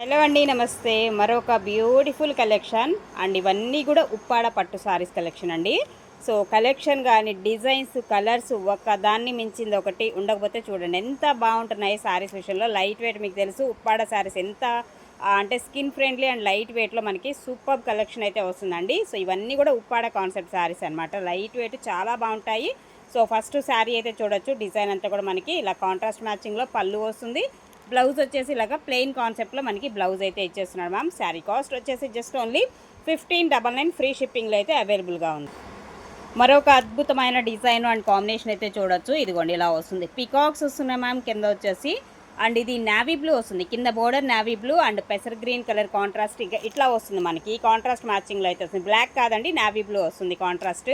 Hello అండి నమస్తే. మరొక బ్యూటిఫుల్ కలెక్షన్ అండ్ ఇవన్నీ కూడా ఉప్పాడ పట్టు సారీస్ కలెక్షన్ అండి. సో కలెక్షన్ కానీ డిజైన్స్ కలర్స్ ఒక దాన్ని మించింది ఒకటి ఉండకపోతే చూడండి ఎంత బాగుంటున్నాయి సారీస్ విషయంలో. లైట్ వెయిట్ మీకు తెలుసు ఉప్పాడ సారీస్ ఎంత అంటే స్కిన్ ఫ్రెండ్లీ అండ్ లైట్ వెయిట్లో మనకి సూపర్ కలెక్షన్ అయితే వస్తుందండి. సో ఇవన్నీ కూడా ఉప్పాడ కాన్సెప్ట్ సారీస్ అనమాట లైట్ వెయిట్ చాలా బాగుంటాయి. సో ఫస్ట్ శారీ అయితే చూడొచ్చు. డిజైన్ అంతా కూడా మనకి ఇలా కాంట్రాస్ట్ మ్యాచింగ్లో పళ్ళు వస్తుంది. బ్లౌజ్ వచ్చేసి ఇలాగ ప్లెయిన్ కాన్సెప్ట్లో మనకి బ్లౌజ్ అయితే ఇచ్చేస్తున్నాడు మ్యామ్. శారీ కాస్ట్ వచ్చేసి just only fifteen double nine free షిప్పింగ్లో అయితే అవైలబుల్గా ఉంది. మరొక అద్భుతమైన డిజైన్ అండ్ కాంబినేషన్ అయితే చూడొచ్చు. ఇదిగోండి ఇలా వస్తుంది. పికాక్స్ వస్తున్నాయి మ్యామ్ కింద వచ్చేసి. అండ్ ఇది నావీ బ్లూ వస్తుంది. కింద బోర్డర్ నావీ బ్లూ అండ్ పెసర్ గ్రీన్ కలర్ కాంట్రాస్ట్ ఇంకా ఇట్లా వస్తుంది మనకి. ఈ కాంట్రాస్ట్ మ్యాచింగ్లో అయితే వస్తుంది. బ్లాక్ కాదండి నావీ బ్లూ వస్తుంది కాంట్రాస్ట్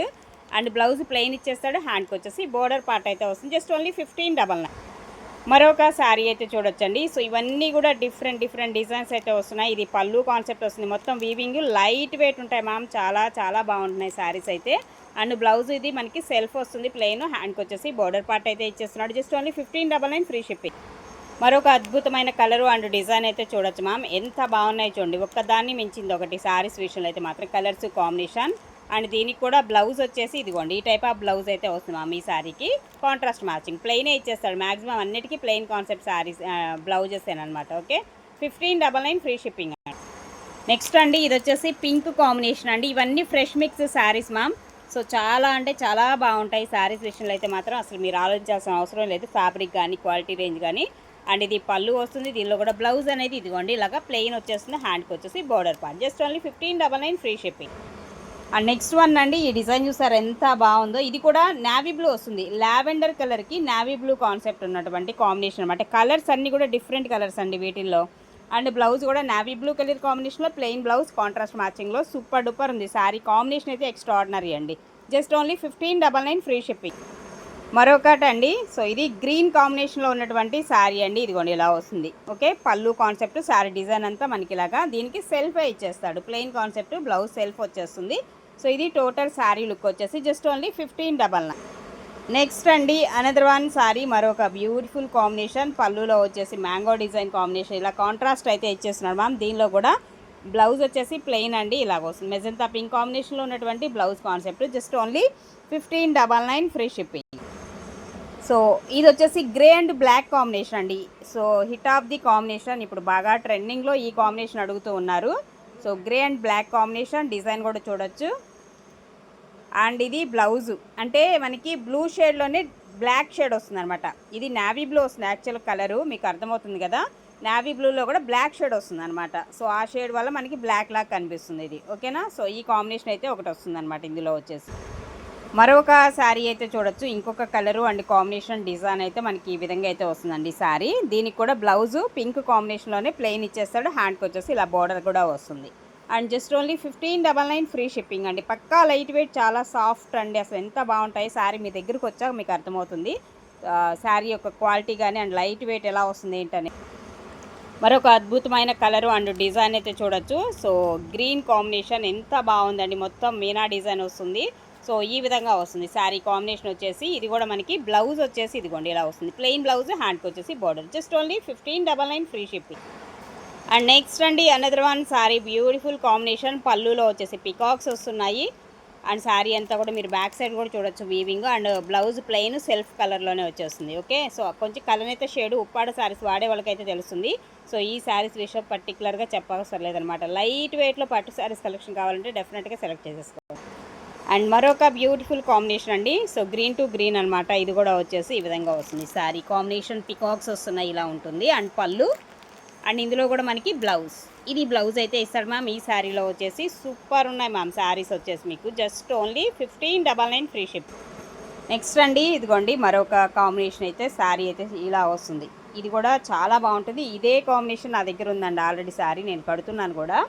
అండ్ బ్లౌజ్ ప్లెయిన్ ఇచ్చేస్తాడు హ్యాండ్కి వచ్చేసి బోర్డర్ పార్ట్ అయితే వస్తుంది. Just only fifteen double nine మరొక శారీ అయితే చూడొచ్చండి. సో ఇవన్నీ కూడా డిఫరెంట్ డిఫరెంట్ డిజైన్స్ అయితే వస్తున్నాయి. ఇది పళ్ళు కాన్సెప్ట్ వస్తుంది. మొత్తం వీవింగ్ లైట్ వెయిట్ ఉంటాయి మ్యామ్ చాలా చాలా బాగుంటున్నాయి శారీస్ అయితే. అండ్ బ్లౌజ్ ఇది మనకి సెల్ఫ్ వస్తుంది. ప్లెయిన్ హ్యాండ్కి వచ్చేసి బోర్డర్ పార్ట్ అయితే ఇచ్చేస్తున్నాడు. Just only fifteen double nine free shipping మరొక అద్భుతమైన కలరు అండ్ డిజైన్ అయితే చూడొచ్చు మ్యామ్ ఎంత బాగున్నాయి చూడండి. ఒక్కదాన్ని మించింది ఒకటి శారీస్ విషయంలో అయితే మాత్రం కలర్స్ కాంబినేషన్ అండ్ దీనికి కూడా బ్లౌజ్ వచ్చేసి ఇదిగోండి ఈ టైప్ ఆఫ్ బ్లౌజ్ అయితే వస్తుంది మ్యామ్ ఈ శారీకి కాంట్రాస్ట్ మ్యాచింగ్ ప్లెయినే ఇచ్చేస్తాడు. మ్యాక్సిమం అన్నిటికీ ప్లెయిన్ కాన్సెప్ట్ శారీస్ బ్లౌజెస్ అనమాట okay? Fifteen double nine free shipping next అండి ఇది వచ్చేసి పింక్ కాంబినేషన్ అండి. ఇవన్నీ fresh mix sarees ma'am so చాలా అంటే చాలా బాగుంటాయి శారీస్ విషయంలో అయితే మాత్రం. అసలు మీరు ఆలోచించాల్సిన అవసరం లేదు. ఫ్యాబ్రిక్ కానీ క్వాలిటీ రేంజ్ కానీ అండ్ ఇది పళ్ళు వస్తుంది. దీనిలో కూడా బ్లౌజ్ అనేది ఇదిగోండి ఇలాగా ప్లెయిన్ వచ్చేస్తుంది. హ్యాండ్కి వచ్చేసి border part just only fifteen double nine free shipping and next one అండి ఈ డిజైన్ చూసారు ఎంత బాగుందో. ఇది కూడా నావీ బ్లూ వస్తుంది. లావెండర్ కలర్కి నావీ బ్లూ కాన్సెప్ట్ ఉన్నటువంటి కాంబినేషన్ అనమాట కలర్స్ అన్నీ కూడా డిఫరెంట్ కలర్స్ అండి వీటిల్లో. అండ్ బ్లౌజ్ కూడా నావీ బ్లూ కలర్ కాంబినేషన్లో ప్లెయిన్ బ్లౌజ్ కాంట్రాస్ట్ మ్యాచింగ్లో సూపర్ డూపర్ ఉంది. శారీ కాంబినేషన్ అయితే ఎక్స్ట్రాడినరీ అండి. Just only fifteen double nine free shipping మరొకటి అండి సో ఇది గ్రీన్ కాంబినేషన్లో ఉన్నటువంటి శారీ అండి. ఇదిగోండి ఇలా వస్తుంది. ఓకే పళ్ళు కాన్సెప్ట్ శారీ డిజైన్ అంతా మనకి ఇలాగా దీనికి సెల్ఫే ఇచ్చేస్తాడు. ప్లెయిన్ కాన్సెప్ట్ బ్లౌజ్ సెల్ఫ్ వచ్చేస్తుంది. సో ఇది టోటల్ శారీ లుక్ వచ్చేసి just only fifteen double nine. Next అండి అనదర్ వన్ సారీ మరొక బ్యూటిఫుల్ కాంబినేషన్ పళ్ళులో వచ్చేసి మ్యాంగో డిజైన్ కాంబినేషన్ ఇలా కాంట్రాస్ట్ అయితే ఇచ్చేస్తున్నాడు మ్యామ్ దీనిలో కూడా బ్లౌజ్ వచ్చేసి ప్లెయిన్ అండి ఇలాగ వస్తుంది. మెజంతా పింక్ కాంబినేషన్లో ఉన్నటువంటి blouse concept just only fifteen double nine free shipping so ఇది వచ్చేసి గ్రే అండ్ బ్లాక్ కాంబినేషన్ అండి. So hit of the combination ఇప్పుడు బాగా ట్రెండింగ్లో ఈ కాంబినేషన్ అడుగుతూ ఉన్నారు. So grey and black combination design కూడా చూడొచ్చు. అండ్ ఇది బ్లౌజు. అంటే మనకి బ్లూ షేడ్లోనే బ్లాక్ షేడ్ వస్తుంది అనమాట ఇది నావీ బ్లూ వస్తుంది యాక్చువల్ కలరు మీకు అర్థమవుతుంది కదా? నావీ బ్లూలో కూడా బ్లాక్ షేడ్ వస్తుంది అనమాట సో ఆ షేడ్ వల్ల మనకి బ్లాక్ లాగా కనిపిస్తుంది ఇది. ఓకేనా సో ఈ కాంబినేషన్ అయితే ఒకటి వస్తుంది అనమాట ఇందులో వచ్చేసి. మరొక శారీ అయితే చూడొచ్చు. ఇంకొక కలరు అండ్ కాంబినేషన్ డిజైన్ అయితే మనకి ఈ విధంగా అయితే వస్తుందండి ఈ శారీ దీనికి కూడా బ్లౌజు పింక్ కాంబినేషన్లోనే ప్లెయిన్ ఇచ్చేస్తాడు. హ్యాండ్కి వచ్చేసి ఇలా బార్డర్ కూడా వస్తుంది. And just only fifteen double nine free shipping అండి. పక్కా లైట్ వెయిట్ చాలా సాఫ్ట్ అండి. అసలు ఎంత బాగుంటాయి? శారీ మీ దగ్గరకు వచ్చాక మీకు అర్థమవుతుంది. శారీ యొక్క క్వాలిటీ కానీ అండ్ లైట్ వెయిట్ ఎలా వస్తుంది ఏంటని. మరొక అద్భుతమైన కలరు అండ్ డిజైన్ అయితే చూడొచ్చు. సో గ్రీన్ కాంబినేషన్ ఎంత బాగుందండి. మొత్తం మీనా డిజైన్ వస్తుంది. సో ఈ విధంగా వస్తుంది. శారీ కాంబినేషన్ వచ్చేసి ఇది కూడా మనకి బ్లౌజ్ వచ్చేసి ఇదిగోండి ఇలా వస్తుంది. ప్లెయిన్ బ్లౌజ్ హ్యాండ్కి వచ్చేసి border just only fifteen double nine free shipping. And next అండి another one saree beautiful combination పళ్ళులో వచ్చేసి పికాక్స్ వస్తున్నాయి. అండ్ శారీ అంతా కూడా మీరు బ్యాక్ సైడ్ కూడా చూడొచ్చు weaving and blouse plain self కలర్లోనే వచ్చేస్తుంది ఓకే సో కొంచెం కలర్ అయితే షేడ్ ఉప్పాడ శారీస్ వాడే వాళ్ళకైతే తెలుస్తుంది. సో ఈ శారీస్ విషయం పర్టికులర్గా చెప్పవసరం లేదనమాట లైట్ వెయిట్లో పట్టు శారీస్ కలెక్షన్ కావాలంటే డెఫినెట్గా సెలెక్ట్ చేసేసుకోవాలి. అండ్ మరొక బ్యూటిఫుల్ కాంబినేషన్ అండి. సో గ్రీన్ టు గ్రీన్ అనమాట ఇది కూడా వచ్చేసి ఈ విధంగా వస్తుంది. శారీ కాంబినేషన్ పికాక్స్ వస్తున్నాయి ఇలా ఉంటుంది. అండ్ పళ్ళు. అండ్ ఇందులో కూడా మనకి బ్లౌజ్. ఇది బ్లౌజ్ అయితే ఇస్తాడు మ్యామ్. ఈ శారీలో వచ్చేసి సూపర్ ఉన్నాయి మ్యామ్ శారీస్ వచ్చేసి మీకు. Just only fifteen double nine free ship. Next అండి ఇదిగోండి మరొక కాంబినేషన్ అయితే శారీ అయితే ఇలా వస్తుంది. ఇది కూడా చాలా బాగుంటుంది. ఇదే కాంబినేషన్ నా దగ్గర ఉందండి ఆల్రెడీ శారీ. నేను కడుతున్నాను కూడా.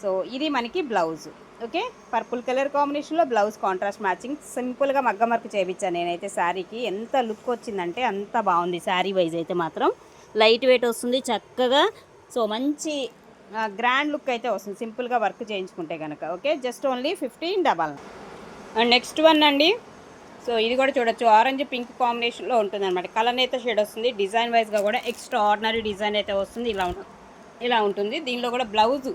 సో ఇది మనకి బ్లౌజ్. ఓకే? పర్పుల్ కలర్ కాంబినేషన్లో బ్లౌజ్ కాంట్రాస్ట్ మ్యాచింగ్. సింపుల్గా మగ్గం వర్క్ చేయించాను నేనైతే శారీకి. ఎంత లుక్ వచ్చిందంటే అంత బాగుంది శారీ వైజ్ అయితే మాత్రం. లైట్ వెయిట్ వస్తుంది చక్కగా. సో మంచి గ్రాండ్ లుక్ అయితే వస్తుంది. సింపుల్గా వర్క్ చేయించుకుంటే కనుక okay? Just only fifteen double. And next one అండి. సో ఇది కూడా చూడొచ్చు. ఆరెంజ్ పింక్ కాంబినేషన్లో ఉంటుంది అనమాట కలర్ అయితే షేడ్ వస్తుంది. డిజైన్ వైజ్గా కూడా ఎక్స్ట్రా ఆర్డినరీ డిజైన్ అయితే వస్తుంది. ఇలా ఉంటుంది ఇలా ఉంటుంది. దీనిలో కూడా బ్లౌజ్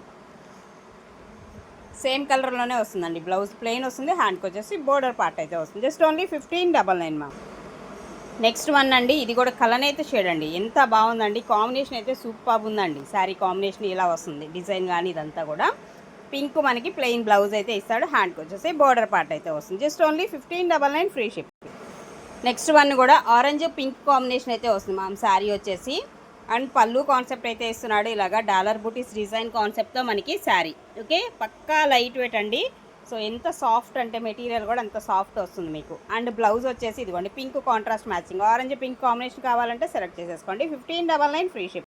సేమ్ కలర్లోనే వస్తుందండి. బ్లౌజ్ ప్లెయిన్ వస్తుంది. హ్యాండ్కి వచ్చేసి బోర్డర్ పార్ట్ అయితే వస్తుంది. Just only fifteen double nine మా నెక్స్ట్ వన్ అండి ఇది కూడా కలనైతే షేడ్ అండి. ఎంత బాగుందండి కాంబినేషన్ అయితే సూపర్ ఉందండి. శారీ కాంబినేషన్ ఇలా వస్తుంది డిజైన్ కానీ ఇదంతా కూడా. పింక్ మనకి ప్లెయిన్ బ్లౌజ్ అయితే ఇస్తాడు హ్యాండ్కి వచ్చేసి బోర్డర్ పార్ట్ అయితే వస్తుంది. Just only fifteen double nine free ship next one కూడా ఆరెంజ్ పింక్ కాంబినేషన్ అయితే వస్తుంది. మ్యామ్ శారీ వచ్చేసి అండ్ పళ్ళు కాన్సెప్ట్ అయితే ఇస్తున్నాడు. ఇలాగా డాలర్ బూటీస్ డిజైన్ కాన్సెప్ట్తో మనకి శారీ. ఓకే పక్కా లైట్ వెయిట్ అండి. సో ఎంత సాఫ్ట్ అంటే మెటీరియల్ కూడా అంత సాఫ్ట్ వస్తుంది మీకు. అండ్ బ్లౌజ్ వచ్చేసి ఇదిగోండి pink contrast matching orange pink combination కావాలంటే సెలెక్ట్ చేసేసుకోండి. Fifteen double nine free ship